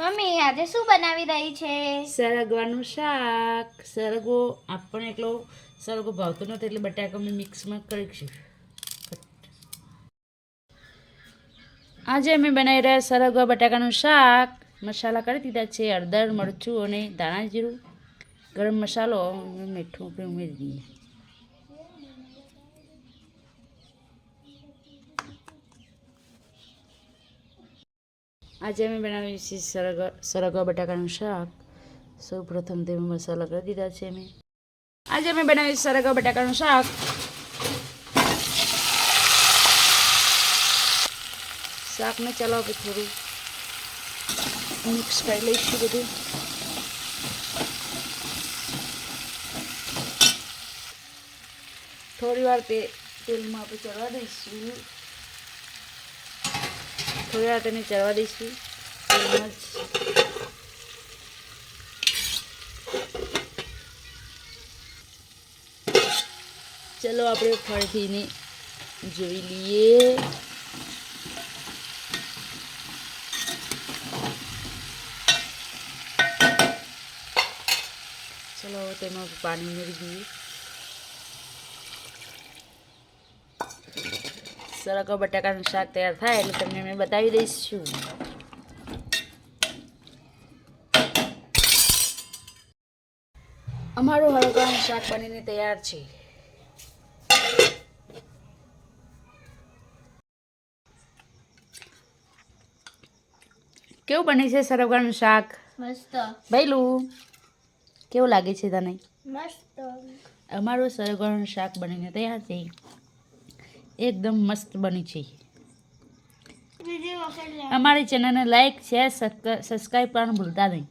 Mummy, આજે શું બનાવી રહી છે? સરગવાનું શાક. સરગો, આપણને એટલો સરગો ભાવતો નથી એટલે બટાકા અમે મિક્સમાં કરીશું આજે અમે બનાવી રહ્યા સરગવા બટાકાનું શાક. મસાલા કરી દીધા છે, હળદર, મરચું અને ધાણા જીરું. ગરમ મસાલો મીઠું ઉમેરી દઈએ. આજે અમે બનાવીએ છીએ સરગ સરગવા બટાકાનું શાક. સૌ પ્રથમ તેમાં મસાલા કરી દીધા છે અમે. આજે અમે બનાવીએ સરગવા બટાકાનું શાક. શાકને ચલાવો થોડું મિક્સ કરી લઈશું બધું. થોડી વાર તે તેલમાં આપણે ચડવા દઈશું. થોડી વાર તેને ચડવા દઈશું. ચલો આપણે ફળથીને જોઈ લઈએ. ચલો તેમાં પાણી ઉમેરી દઈએ સરકો બટાકાનું શાક તૈયાર થાય એટલે તમને મેં બતાવી દઈશું. અમારું હળગાનું શાક બનીને તૈયાર છે. કેવું બને છે સરગવાનું શાક? મસ્ત. ભૈલું કેવું લાગે છે તને? મસ્ત. અમારું સરગવાનું શાક બનીને તૈયાર છે. એકદમ મસ્ત બની છે. અમારી ચેનલને લાઈક શેર સબસ્ક્રાઈબ કરવાનું ભૂલતા નહીં.